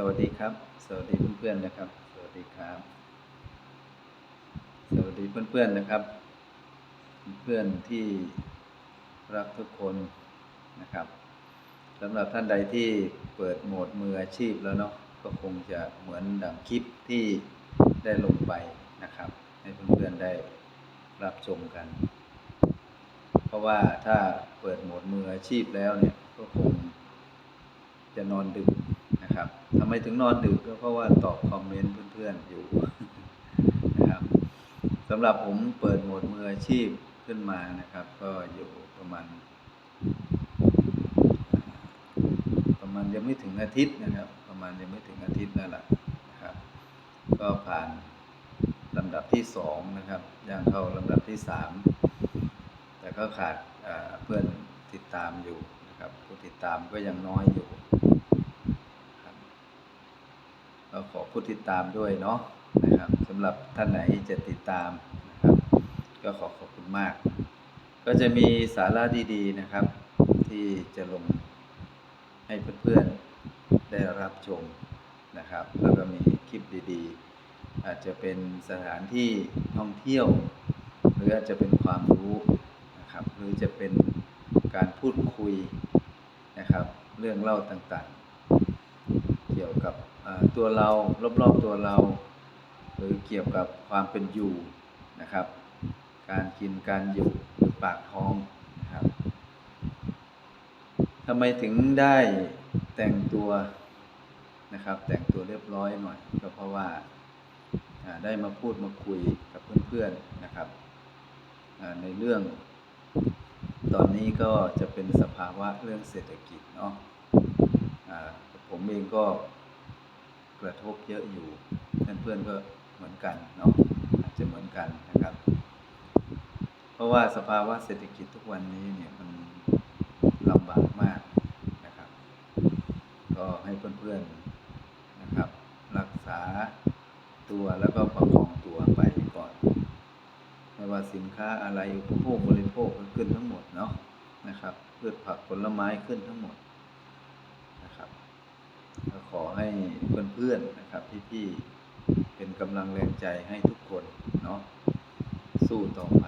สวัสดีครับ สวัสดีเพื่อนๆนะครับ สวัสดีครับ สวัสดีเพื่อนๆนะครับ เพื่อนที่รักทุกคนนะครับสำหรับท่านใดที่เปิดโหมดมืออาชีพแล้วเนาะก็คงจะเหมือนดังคลิปที่ได้ลงไปนะครับ ให้เพื่อนๆได้รับชมกัน เพราะว่าถ้าเปิดโหมดมืออาชีพแล้วเนี่ยก็คงจะนอนดึก นะครับทำไมถึงนอนดึกก็เพราะว่าตอบคอมเมนต์เพื่อนๆอยู่นะครับสำหรับผมเปิดโหมดมืออาชีพขึ้นมานะครับ ก็อยู่ประมาณ ประมาณยังไม่ถึงอาทิตย์นะครับ ประมาณยังไม่ถึงอาทิตย์นั่นแหละนะครับ ก็ผ่านลำดับที่สองนะครับย่างเข้าลำดับที่สามแต่ก็ขาดเพื่อนติดตามอยู่นะครับผู้ติดตามก็ยังน้อยอยู่ ก็ขอผู้ติดตามด้วยเนาะนะครับสำหรับท่านไหนจะติดตามนะครับ ก็ขอขอบคุณมาก ก็จะมีสาระดีๆนะครับ ที่จะลงให้เพื่อนๆได้รับชมนะครับ แล้วก็มีคลิปดีๆ อาจจะเป็นสถานที่ท่องเที่ยว หรืออาจจะเป็นความรู้นะครับ หรือจะเป็นการพูดคุยนะครับ เรื่องเล่าต่างๆ ยวกับตัวเรารอบๆตัวเรา หรือเกี่ยวกับความเป็นอยู่นะครับ การกินการอยู่หรือปากท้องนะครับทำไมถึงได้แต่งตัวนะครับ แต่งตัวเรียบร้อยหน่อย ก็เพราะว่าได้มาพูดมาคุยกับเพื่อนๆนะครับในเรื่อง ตอนนี้ก็จะเป็นสภาวะเรื่องเศรษฐกิจเนาะผมเองก็ กระทบเยอะอยู่ เพื่อนๆก็เหมือนกันเนาะอาจจะเหมือนกันนะครับ เพราะว่าสภาวะเศรษฐกิจทุกวันนี้เนี่ยมันลำบากมากนะครับ ก็ให้เพื่อนๆนะครับ รักษาตัวแล้วก็ประคองตัวไปก่อนไม่ว่าสินค้าอะไรอุปโภคบริโภคก็ขึ้นทั้งหมดเนาะนะครับพืชผักผลไม้ขึ้นทั้งหมด ขอให้เพื่อนๆนะครับพี่ๆเป็นกำลังแรงใจให้ทุกคนเนาะสู้ต่อไป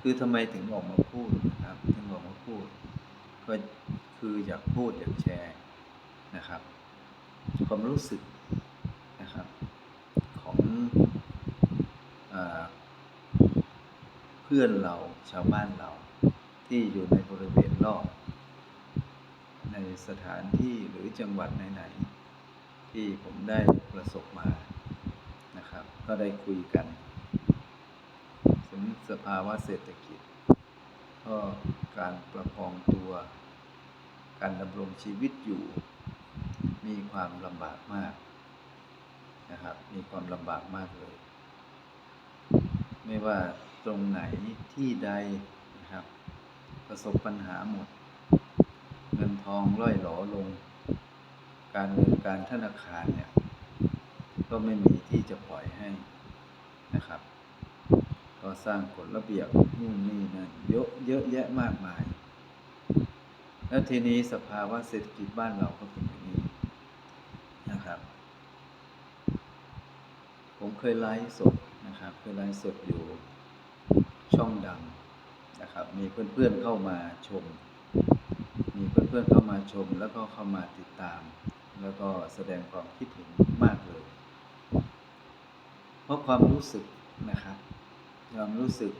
คือทำไมถึงออกมาพูดนะครับถึงออกมาพูด ก็คืออยากพูดอยากแชร์นะครับ ความรู้สึกนะครับของอเพื่อนเราชาวบ้านเราที่อยู่ในบริเวณรอบ ในสถานที่หรือจังหวัดไหนๆที่ผมได้ประสบมานะครับ ก็ได้คุยกัน ถึงสภาวะเศรษฐกิจ ก็การประคองตัว การดำรงชีวิตอยู่ มีความลำบากมากนะครับ มีความลำบากมากเลย ไม่ว่าตรงไหนที่ใดนะครับ ประสบปัญหาหมด เงินทองร่อยหลอลง การเงินการธนาคารเนี่ย ก็ไม่มีที่จะปล่อยให้นะครับ ก็สร้างกฎระเบียบนู่นนี่นั่นเยอะเยอะแยะมากมาย แล้วทีนี้สภาวะเศรษฐกิจบ้านเราก็เป็นอย่างนี้นะครับ ผมเคยไลฟ์สดนะครับเคยไลฟ์สดอยู่ช่องดังนะครับ มีเพื่อนๆเข้ามาชม พื่อนๆเข้ามาชมแล้วก็เข้ามาติดตาม แล้วก็แสดงความคิดเห็นมากเลย เพราะความรู้สึกนะครับความรู้สึก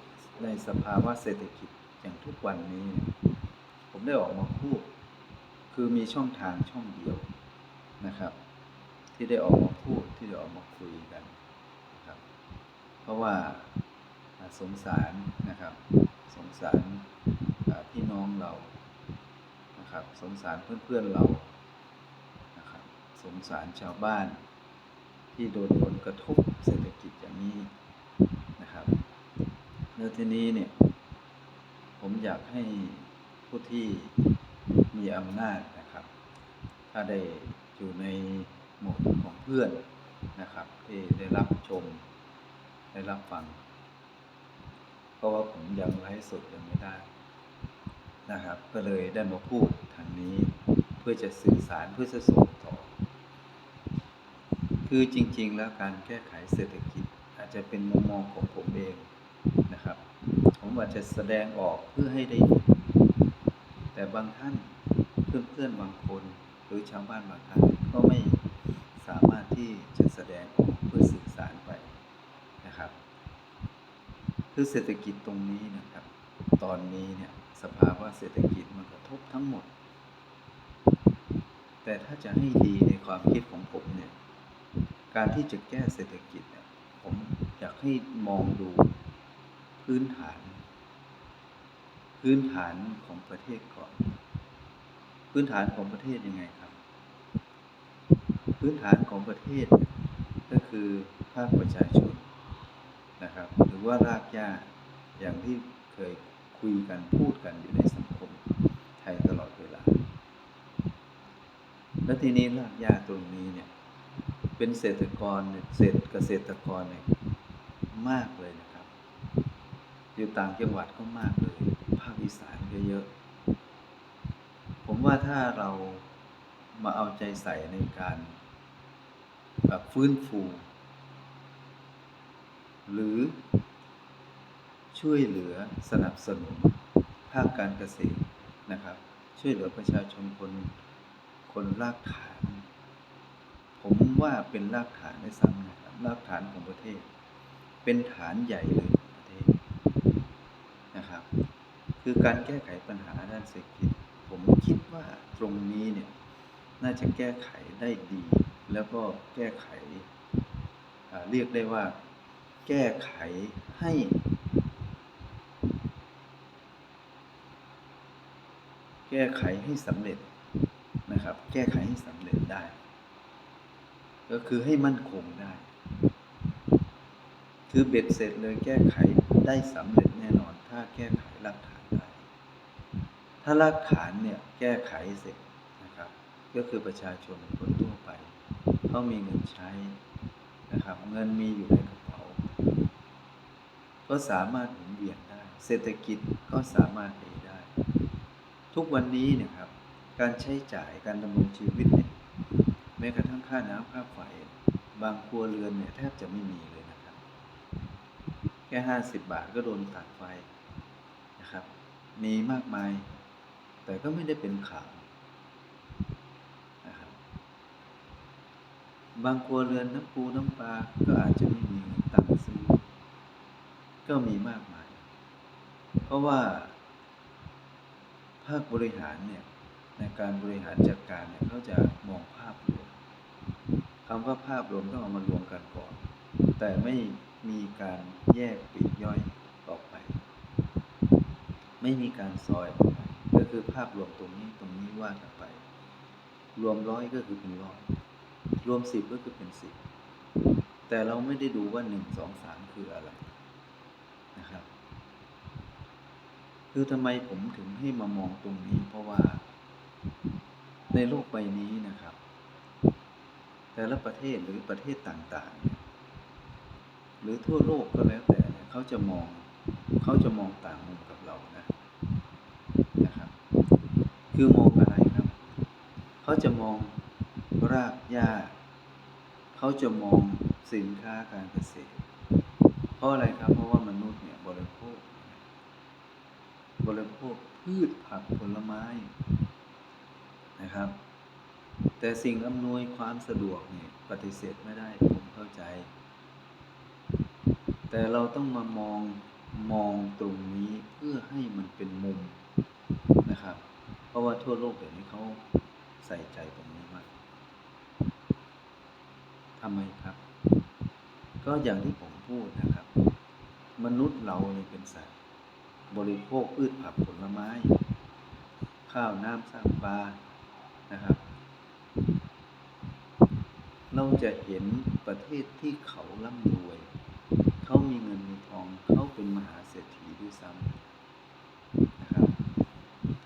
ในสภาวะเศรษฐกิจอย่างทุกวันนี้ ผมได้ออกมาพูด คือมีช่องทางช่องเดียวนะครับ ที่ได้ออกมาพูดที่ได้ออกมาคุยกันนะครับ เพราะว่าสงสารนะครับ สงสารพี่น้องเรา นะครับ สงสารเพื่อนๆเรานะครับ สงสารชาวบ้าน ที่โดนผลกระทบเศรษฐกิจอย่างนี้นะครับแล้วทีนี้เนี่ย ผมอยากให้ผู้ที่มีอำนาจนะครับ ถ้าได้อยู่ในหมดของเพื่อนนะครับ ที่ได้รับชม ได้รับฟัง เพราะว่าผมยังไลฟ์สดยังไม่ได้ นะครับ ก็เลยได้มาพูดทางนี้ เพื่อจะสื่อสารเพื่อจะส่งต่อ คือจริง ๆ แล้วการแก้ไขเศรษฐกิจอาจจะเป็นมุมมองของผมเองนะครับ ผมอาจจะแสดงออกเพื่อให้ได้ยินแต่บางท่านเพื่อนๆบางคน หรือชาวบ้านบางท่านก็ไม่สามารถที่จะแสดงออกเพื่อสื่อสารไปนะครับ คือเศรษฐกิจตรงนี้นะครับ ตอนนี้เนี่ยสภาวะเศรษฐกิจมันกระทบทั้งหมด แต่ถ้าจะให้ดีในความคิดของผมเนี่ย การที่จะแก้เศรษฐกิจเนี่ยผมอยากให้มองดูพื้นฐาน พื้นฐานของประเทศก่อน พื้นฐานของประเทศยังไงครับ พื้นฐานของประเทศก็คือภาคประชาชนนะครับ หรือว่ารากหญ้าอย่างที่เคย คุยกันพูดกันอยู่ในสังคมไทยตลอดเวลา และทีนี้รากหญ้าตรงนี้เนี่ยเป็นเศรษฐกรเนี่ยเศรษฐเกษตรกรเนี่ยมากเลยนะครับอยู่ต่างจังหวัดก็มากเลย ภาคอีสานก็เยอะผมว่าถ้าเรามาเอาใจใส่ในการแบบฟื้นฟู หรือ ช่วยเหลือสนับสนุนภาคการเกษตรนะครับ ช่วยเหลือประชาชนคนคนรากฐาน ผมว่าเป็นรากฐานในซ้ำนะครับรากฐานของประเทศ เป็นฐานใหญ่เลยของประเทศนะครับ คือการแก้ไขปัญหาด้านเศรษฐกิจ ผมคิดว่าตรงนี้เนี่ยน่าจะแก้ไขได้ดี แล้วก็แก้ไขเรียกได้ว่า แก้ไขให้ แก้ไขให้สำเร็จนะครับ แก้ไขให้สำเร็จได้ ก็คือให้มั่นคงได้ คือเบ็ดเสร็จเลยแก้ไขได้สำเร็จแน่นอน ถ้าแก้ไขรากฐานได้ ถ้ารากฐานเนี่ยแก้ไขเสร็จนะครับ ก็คือประชาชนคนทั่วไปเขามีเงินใช้นะครับ เงินมีอยู่ในกระเป๋า ก็สามารถหมุนเวียนได้ เศรษฐกิจก็สามารถดีได้ ทุกวันนี้เนยครับ การใช้จ่ายการดำรงชีวิตเนี่ยแม้กระทั่งค่าน้ำค่าไฟบางครัวเรือนเนี่ยแทบจะไม่มีเลยนะครับ แค่ห้าสิบบาทก็โดนตัดไฟนะครับ มีมากมาย แต่ก็ไม่ได้เป็นข่าวนะครับบางครัวเรือนน้ำปูน้ำปลาก็อาจจะไม่มีตังค์ซื้อก็มีมากมาย เพราะว่า ภาคบริหารเนี่ยในการบริหารจัดการเนี่ยเขาจะมองภาพรวมคำว่าภาพรวมต้องเอามารวมกันก่อน แต่ไม่มีการแยกปลีกย่อยออกไป ไม่มีการซอยออกไปก็คือภาพรวมตรงนี้ตรงนี้ว่ากันไป รวมร้อยก็คือเป็นร้อยรวมสิบก็คือเป็นสิบแต่เราไม่ได้ดูว่าหนึ่งสองสามคืออะไรนะครับ คือทำไมผมถึงให้มามองตรงนี้ เพราะว่า ในโลกใบนี้นะครับ แต่ละประเทศหรือประเทศต่างๆ หรือทั่วโลกก็แล้วแต่เขาจะมองเขาจะมองต่างมุมกับเรานะนะครับ คือมองอะไรครับ เขาจะมองรากหญ้าเขาจะมองสินค้าการเกษตร เพราะอะไรครับ เพราะว่ามนุษย์เบริโภคพืชผักผลไม้นะครับ แต่สิ่งอำนวยความสะดวกเนี่ยปฏิเสธไม่ได้ผมเข้าใจ แต่เราต้องมามองมองตรงนี้เพื่อให้มันเป็นมุมนะครับ เพราะว่าทั่วโลกเดี๋ยวนี้เขาใส่ใจตรงนี้มากทำไมครับ ก็อย่างที่ผมพูดนะครับ มนุษย์เราเนี่ยเป็นสัตว บริโภคพืชผักผลไม้ ข้าวน้ำสร้างปลานะครับ เราจะเห็นประเทศที่เขาร่ำรวย เขามีเงินมีทองเขาเป็นมหาเศรษฐีด้วยซ้ำนะครับ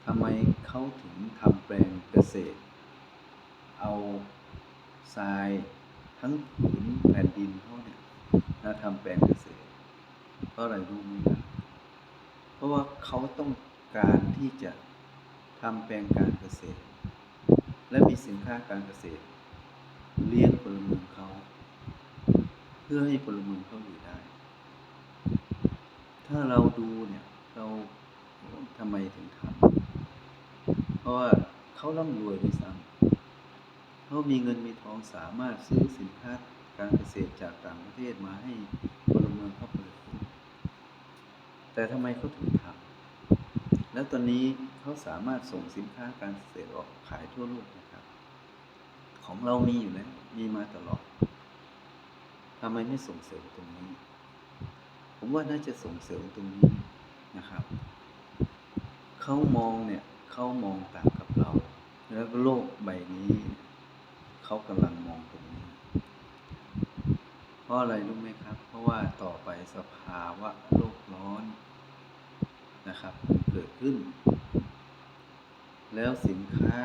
ทำไมเขาถึงทำแปลงเกษตร เอาทรายทั้งผืนแผ่นดินเขาเนี่ยมาทำแปลงเกษตรเพราะอะไรรู้ไหมครับ ราะว่าเขาต้องการที่จะทำแปลงการเกษตร และมีสินค้าการเกษตร เลี้ยงพลเมืองเขา เพื่อให้พลเมืองเขาอยู่ได้ ถ้าเราดูเนี่ยเราทำไมถึงทำเพราะว่าเขาร่ำรวยด้วยซ้ำเขามีเงินมีทองสามารถซื้อสินค้าการเกษตรจากต่างประเทศมาให้พลเมืองเขาผลิต แต่ทำไมเขาถึงทำแล้วตอนนี้เขาสามารถส่งสินค้าการเกษตรออกขายทั่วโลกนะครับ ของเรามีอยู่แล้วมีมาตลอดทำไมไม่ส่งเสริมตรงนี้ ผมว่าน่าจะส่งเสริมตรงนี้นะครับเขามองเนี่ยเขามองต่างกับเรา แล้วโลกใบนี้เขากำลังมองตรงนี้ ราะอะไรรู้ไหมครับ เพราะว่าต่อไปสภาวะโลกร้อนนะครับมันเกิดขึ้น แล้วสินค้า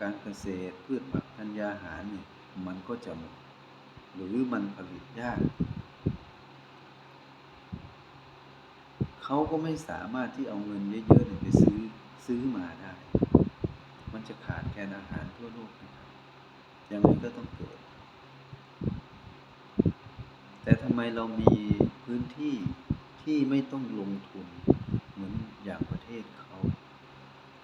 การเกษตรพืชผักธัญญาหารเนี่ยมันก็จะหมดหรือมันผลิตยาก เขาก็ไม่สามารถที่เอาเงินเยอะๆเนี่ยไปซื้อซื้อมาได้ มันจะขาดแคลนอาหารทั่วโลกนะครับยังไงก็ต้องเกิด แต่ทำไมเรามีพื้นที่ที่ไม่ต้องลงทุน เหมือนอย่างประเทศเขา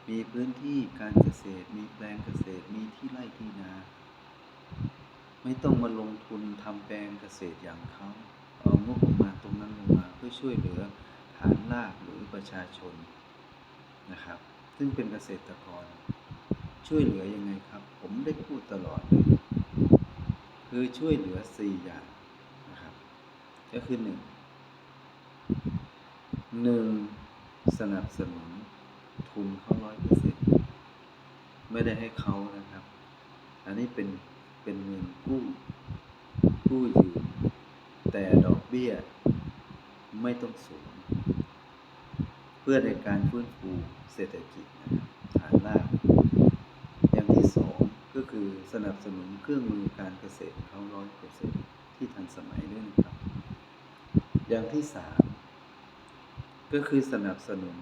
มีพื้นที่การเกษตร มีแปลงเกษตร มีที่ไร่ที่นา ไม่ต้องมาลงทุนทำแปลงเกษตรอย่างเขาเอางบประมาณตรงนั้นลงมาเพื่อช่วยเหลือฐานรากหรือประชาชนนะครับ ซึ่งเป็นเกษตรกร ช่วยเหลือยังไงครับ ผมได้พูดตลอดเลยคือช่วยเหลือสี่อย่าง ก็คือหนึ่งหนึ่งสนับสนุนทุนเขาร้อยเปอร์เซ็นต์ไม่ได้ให้เขานะครับ อันนี้เป็นเป็นเงินกู้กู้ยืมแต่ดอกเบี้ยไม่ต้องสูง เพื่อในการฟื้นฟูเศรษฐกิจนะครับฐานรากอย่างที่สองก็คือสนับสนุนเครื่องมือการเกษตรเขาร้อยเปอร์เซ็นที่ทันสมัยด้วยนะครับ อย่างที่สามก็คือสนับสนุน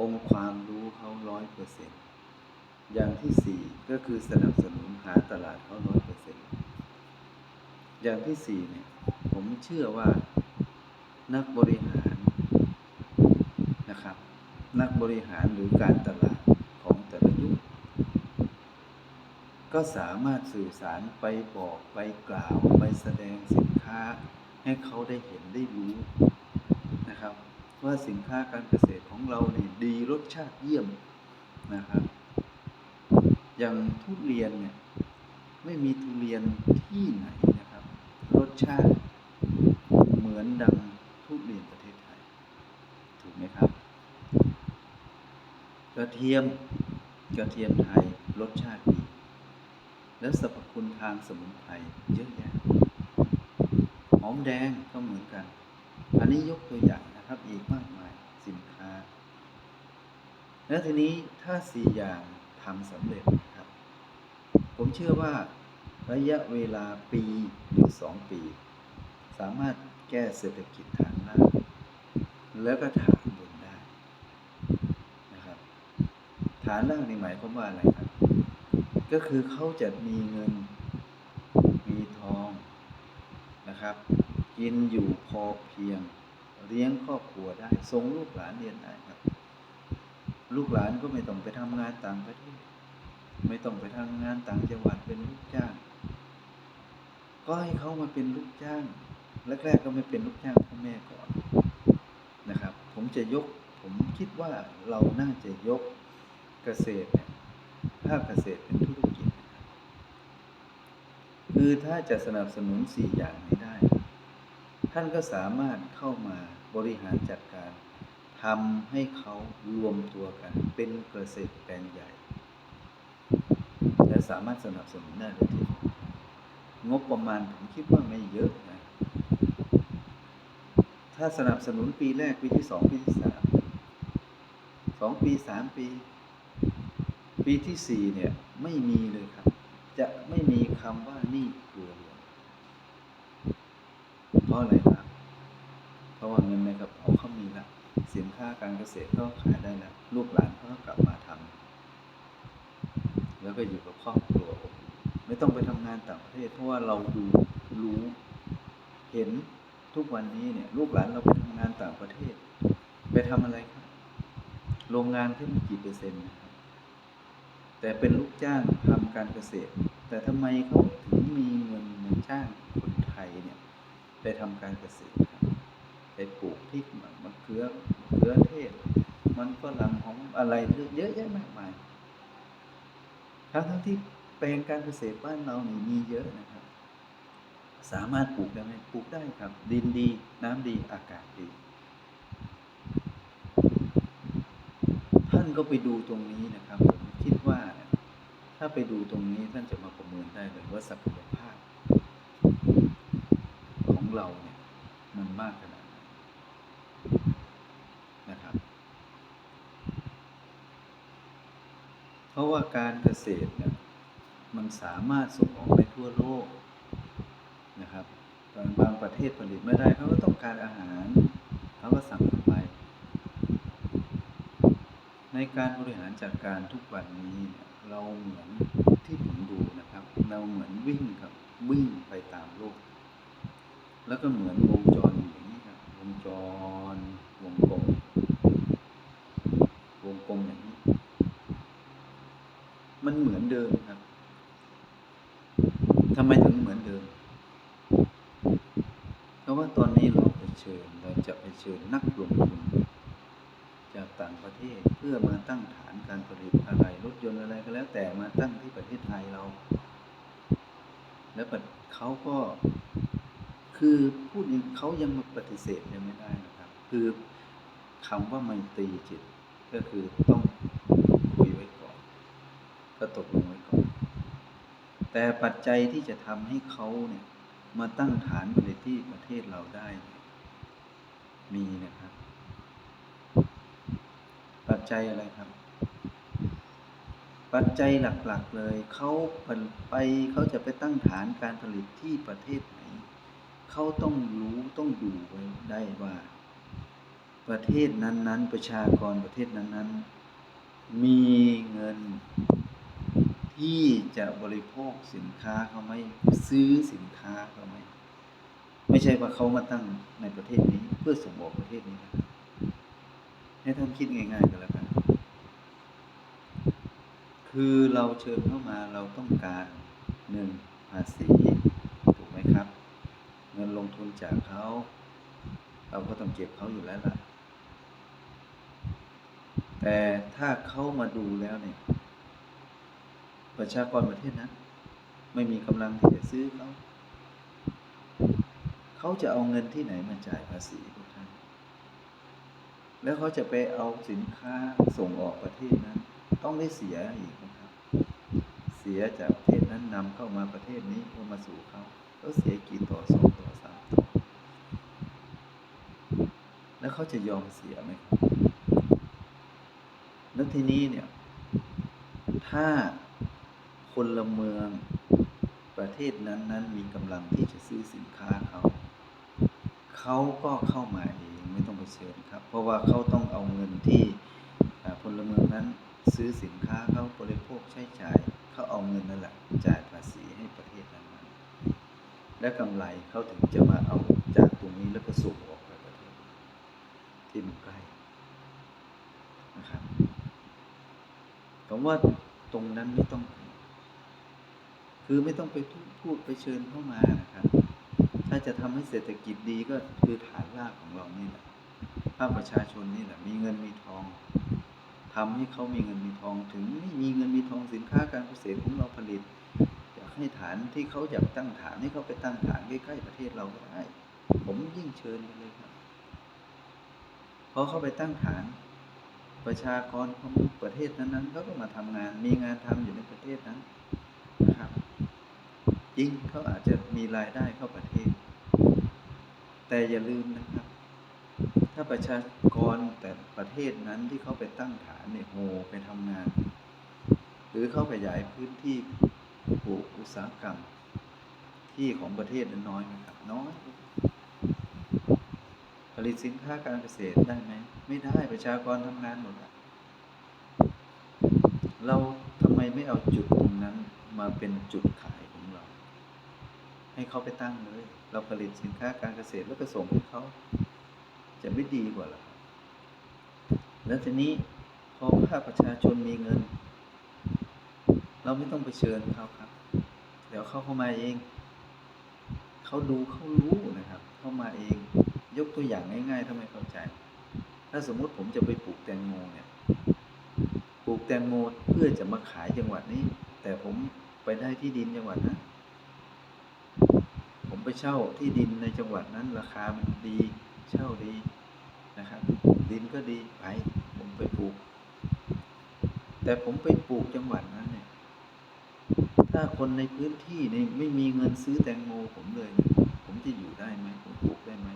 องค์ความรู้เขาร้อยเปอร์เซ็นอย่างที่สี่ก็คือสนับสนุนหาตลาดเขาร้อยเปอร์เซ็นอย่างที่สี่เนี่ย ผมเชื่อว่านักบริหารนะครับ นักบริหารหรือการตลาดของแต่ละยุคก็สามารถสื่อสารไปบอกไปกล่าวไปแสดงสินค้า ให้เขาได้เห็นได้รู้นะครับ ว่าสินค้าการเกษตรของเราเนี่ยดีรสชาติเยี่ยมนะครับ อย่างทุเรียนเนี่ยไม่มีทุเรียนที่ไหนนะครับ รสชาติเหมือนดังทุเรียนประเทศไทย ถูกไหมครับ กระเทียมกระเทียมไทยรสชาติดีและสรรพคุณทางสมุนไพรเยอะแยะ หอมแดงก็เหมือนกัน อันนี้ยกตัวอย่างนะครับอีกมากมายสินค้า แล้วทีนี้ถ้าสี่อย่างทำสำเร็จนะครับ ผมเชื่อว่าระยะเวลาปีหรือสองปี สามารถแก้เศรษฐกิจฐานล่างแล้วก็ฐานบนได้นะครับ ฐานล่างในหมายความว่าอะไรครับ ก็คือเขาจะมีเงิน มีทอง นะครับ กินอยู่พอเพียง เลี้ยงครอบครัวได้ส่งลูกหลานเรียนได้ครับ ลูกหลานก็ไม่ต้องไปทำงานต่างประเทศไม่ต้องไปทำงานต่างจังหวัดเป็นลูกจ้าง ก็ให้เขามาเป็นลูกจ้างแรกๆก็ไม่เป็นลูกจ้างพ่อแม่ก่อนนะครับ ผมจะยกผมคิดว่าเราน่าจะยกเกษตรเนี่ยภาคเกษตรเป็นธุรกิจ คือถ้าจะสนับสนุนสี่อย่างนี้ ท่านก็สามารถเข้ามาบริหารจัดการทำให้เขารวมตัวกันเป็นเกษตรแปลงใหญ่ และสามารถสนับสนุนได้โดยทีงบประมาณผมคิดว่าไม่เยอะนะ ถ้าสนับสนุนปีแรกปีที่สองปีที่สามสองปีสามปี ปีที่สี่เนี่ยไม่มีเลยครับ จะไม่มีคำว่านี้ค รัวเพราะอะไรครับเพราะว่าเงินในกระเป๋าเขามีแล้วสินค้าการเกษตรเขาขายได้แล้วลูกหลานเขาก็กลับมาทำแล้วก็อยู่กับครอบครัวไม่ต้องไปทำงานต่างประเทศ เพราะว่าเราดูรู้เห็นทุกวันนี้เนี่ย ลูกหลานเราไปทำงานต่างประเทศ ไปทำอะไรครับโรงงานแค่ม่กี่เปอร์เซ็นต์นะครับแต่เป็นลูกจ้างทำการเกษตร แต่ทำไมเขาถึงมีเงินมาจ้างคนไทยเนี่ย ไปทำการเกษตรไปปลูกพริกมะเขือมะเขือเทศ มันฝรั่งของอะไรเยอะแยะมากมายทั้งทั้งที่แปลงการเกษตรบ้านเราเนี่ยมีเยอะนะครับ สามารถปลูกได้ไหมปลูกได้ครับ ดินดี น้ำดีอากาศดี ท่านก็ไปดูตรงนี้นะครับผมคิดว่า ถ้าไปดูตรงนี้ท่านจะมาประเมินได้เลยว่าศักยภาพ เราเนี่ยมันมากขนาดไหนนะครับ เพราะว่าการเกษตรเนี่ยมันสามารถส่งออกได้ทั่วโลกนะครับบางบางประเทศผลิตไม่ได้เขาก็ต้องการอาหารเขาก็สั่งเข้าไป ในการบริหารจัดการทุกวันนี้เนี่ยเราเหมือนที่ผมดูนะครับ เราเหมือนวิ่งครับวิ่งไปตามโลก แล้วก็เหมือนวงจรอย่างนี้ครับวงจร วงกลม วงกลมอย่างนี้ มันเหมือนเดิมครับทำไมถึงเหมือนเดิม เพราะว่าตอนนี้เราไปเชิญเราจะไปเชิญนักลงทุนจากต่างประเทศเพื่อมาตั้งฐานการผลิตอะไรรถยนต์อะไรก็แล้ว แต่มาตั้งที่ประเทศไทยเรา แล้วเขาก็ คือพูดอย่างเขายังมาปฏิเสธยังไม่ได้นะครับ คือคำว่าไมตรีจิต ก็คือต้องคุยไว้ก่อน ก็ตกลงไว้ก่อน แต่ปัจจัยที่จะทำให้เขาเนี่ยมาตั้งฐานผลิตที่ประเทศเราได้ มีนะครับ ปัจจัยอะไรครับ ปัจจัยหลักๆเลยเขาไปเขาจะไปตั้งฐานการผลิตที่ประเทศไหน เขาต้องรู้ต้องดูไว้ได้ว่า ประเทศนั้น ๆ ประชากรประเทศนั้น ๆ มีเงิน ที่จะบริโภคสินค้าเขาไหมซื้อสินค้าเขาไหมไม่ใช่ว่าเขามาตั้งในประเทศนี้เพื่อส่งออกประเทศนี้นะให้ท่านคิดง่ายๆกันแล้วกันคือเราเชิญเข้ามาเราต้องการหนึ่งภาษีถูกไหมครับ งินลงทุนจากเขา เราก็ต้องเก็บเขาอยู่แล้วล่ะ แต่ถ้าเขามาดูแล้วเนี่ย ประชากรประเทศนั้น ไม่มีกำลังที่จะซื้อเขา เขาจะเอาเงินที่ไหนมาจ่ายภาษีทุกท่าน แล้วเขาจะไปเอาสินค้าส่งออกประเทศนั้น ต้องได้เสียอีก เสียจากประเทศนั้นนำเข้ามาประเทศนี้เข้ามาสู่เขาแล้วเสียกี่ต่อสองต่อสามต่อแล้วเขาจะยอมเสียไหมครับแล้วทีนี้เนี่ย ถ้าคนละเมืองประเทศนั้นๆมีกำลังที่จะซื้อสินค้าเขา เขาก็เข้ามาเองไม่ต้องไปเชิญครับ เพราะว่าเขาต้องเอาเงินที่พลเมืองนั้นซื้อสินค้าเขาบริโภคใช้จ่าย เขาเอาเงินนั่นแหละจ่ายภาษีให้ประเทศนั้นๆและกำไรเขาถึงจะมาเอาจากตรงนี้แล้วก็ส่งออกไปประเทศที่มันใกล้นะครับผมว่าตรงนั้นไม่ต้อง คือไม่ต้องไปพูดไปเชิญเข้ามานะครับ ถ้าจะทำให้เศรษฐกิจดีก็คือฐานรากของเรานี่แหละภาคประชาชนนี่แหละมีเงินมีทอง ทำให้เขามีเงินมีทองถึงไม่มีเงินมีทองสินค้าการเกษตรของเราผลิตอยากให้ฐานที่เขาอยากตั้งฐานให้เขาไปตั้งฐานใกล้ๆประเทศเราก็ได้ผมยิ่งเชิญไปเลยครับพอเข้าไปตั้งฐาน ประชากรของประเทศนั้นๆเขาก็มาทำงาน มีงานทำอยู่ในประเทศนั้นนะครับจริงเขาอาจจะมีรายได้เข้าประเทศ แต่อย่าลืมนะครับาประชากรแต่ประเทศนั้นที่เขาไปตั้งฐานเนี่ยโหไปทำงาน หรือเขาขยายพื้นที่ปลูกอุตสาหกรรม ที่ของประเทศนั้นน้อยไหมครับน้อยผลิตสินค้าการเกษตรได้ไหมไม่ได้ประชากรทำงานหมดเราทำไมไม่เอาจุดตรงนั้นมาเป็นจุดขายของเรา ให้เขาไปตั้งเลย เราผลิตสินค้าการเกษตรแล้วก็ส่งให้เขา จะไม่ดีกว่าหรอแล้วทีนี้พอภาคประชาชนมีเงิน เราไม่ต้องไปเชิญเขาครับ เดี๋ยวเขาเข้ามาเอง เขาดูเขารู้นะครับ เข้ามาเอง ยกตัวอย่างง่ายๆถ้าไมเข้าใจ ถ้าสมมุติผมจะไปปลูกแตงโมเนี่ย ปลูกแตงโมเพื่อจะมาขายจังหวัดนี้ แต่ผมไปได้ที่ดินจังหวัดนั้น ผมไปเช่าที่ดินในจังหวัดนั้นราคามันดี เช่าดีนะครับ ดินก็ดีไปผมไปปลูก แต่ผมไปปลูกจังหวัดนั้นเนี่ย ถ้าคนในพื้นที่นี่ไม่มีเงินซื้อแตงโมผมเลยเนี่ยผมจะอยู่ได้ไหมผมปลูกได้ไหม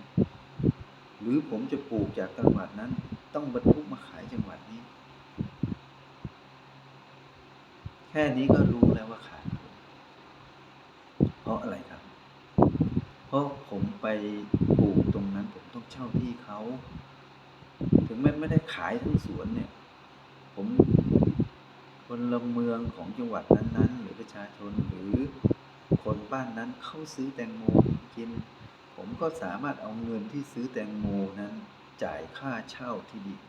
หรือผมจะปลูกจากจังหวัดนั้น ต้องบรรทุกมาขายจังหวัดนี้ แค่นี้ก็รู้แล้วว่าขาดทุนเพราะอะไรครับ เพราะผม ไปปลูกตรงนั้นผมต้องเช่าที่เขา ถึงแม้ไม่ได้ขายทั้งสวนเนี่ย ผมคนละเมืองของจังหวัดนั้นๆ หรือประชาชนหรือคนบ้านนั้นเขาซื้อแตงโมกิน ผมก็สามารถเอาเงินที่ซื้อแตงโมนั้นจ่ายค่าเช่าที่ดิน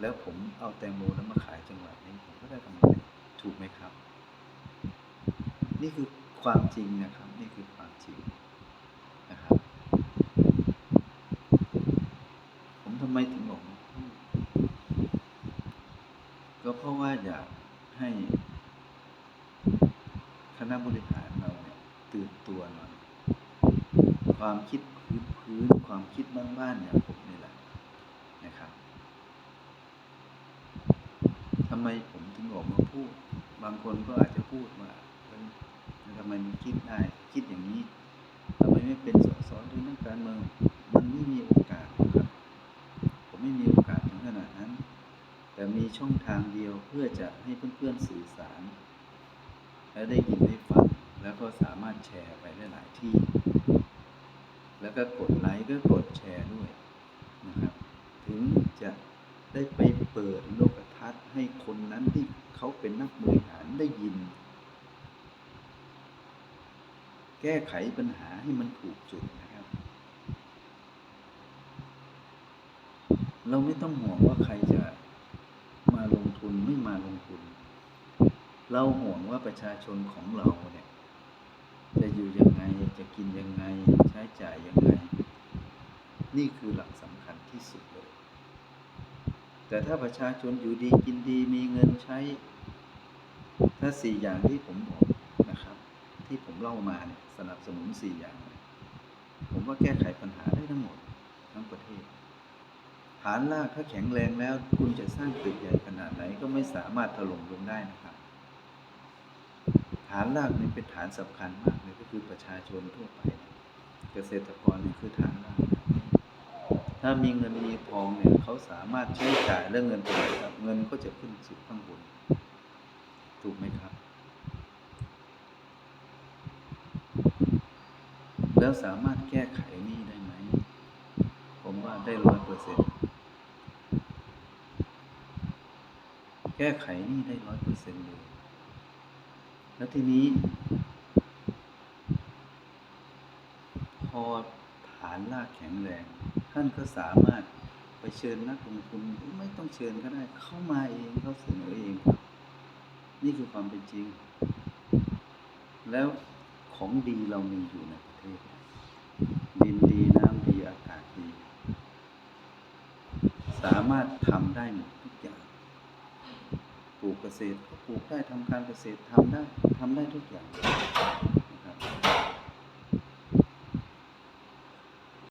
แล้วผมเอาแตงโมนั้นมาขายจังหวัดนี้ผมก็ได้กำไรถูกไหมครับ นี่คือความจริงนะครับ นี่คือความจริงนะครับ ผมทำ ไมถึงออกมาพูดก็เพราะว่าอยากให้คณะบริหารเราเนี่ยตื่นตัวหน่อย ความคิดพื้นพื้นๆความคิดบ้านๆอย่างผมนี่แหละนะครับทำไมผมถึงออกมาพูด บางคนก็อาจจะพูดว่าทำไมมันคิดได้ คิดอย่างนี้ทำไมไม่เป็นสสหรือนักการเมืองมันไม่มีโอกาสนะครับ ผมไม่มีโอกาสถึงขนาดนั้น แต่มีช่องทางเดียวเพื่อจะให้เพื่อนๆสื่อสาร และได้ยินได้ฟังแล้วก็สามารถแชร์ไปได้หลายที่ แล้วก็กดไลค์ก็กดแชร์ด้วยนะครับ ถึงจะได้ไปเปิดโลกทัศน์ให้คนนั้นที่เขาเป็นนักบริหารได้ยิน แก้ไขปัญหาให้มันถูกจุดนะครับ เราไม่ต้องห่วงว่าใครจะ ทุนไม่มาลงทุน เราห่วงว่าประชาชนของเราเนี่ย จะอยู่ยังไงจะกินยังไง ใช้จ่ายยังไง นี่คือหลักสำคัญที่สุดเลย แต่ถ้าประชาชนอยู่ดีกินดีมีเงินใช้ ถ้าสี่อย่างที่ผมบอกนะครับ ที่ผมเล่ามาเนี่ยสนับสนุนสี่อย่าง ผมว่าแก้ไขปัญหาได้ทั้งหมดทั้งประเทศ ฐานรากถ้าแข็งแรงแล้ว คุณจะสร้างตึกใหญ่ขนาดไหนก็ไม่สามารถถล่มลงได้นะครับ ฐานรากนี่เป็นฐานสำคัญมากเลยก็คือประชาชนทั่วไป เกษตรกรนี่คือฐานรากถ้ามีเงินมีทองเนี่ยเขาสามารถใช้จ่ายเรื่องเงินตรงไหนครับ เงินก็จะขึ้นสู่ข้างบน ถูกไหมครับ แล้วสามารถแก้ไขหนี้ได้ไหม ผมว่าได้ร้อยเปอร์เซ็นต์แก้ไขนี้ได้ร้อยเปอร์เซ็นต์เลย แล้วทีนี้ พอฐานรากแข็งแรง ท่านก็สามารถไปเชิญนักลงทุนไม่ต้องเชิญก็ได้ เข้ามาเองเขาเสนอเอง นี่คือความเป็นจริง แล้วของดีเรามีอยู่ในประเทศ ดินดีน้ำดีอากาศดี สามารถทำได้หมด ปลูกเกษตรก็ปลูกได้ทำการเกษตรทำได้ทำได้ทุกอย่างนะครับ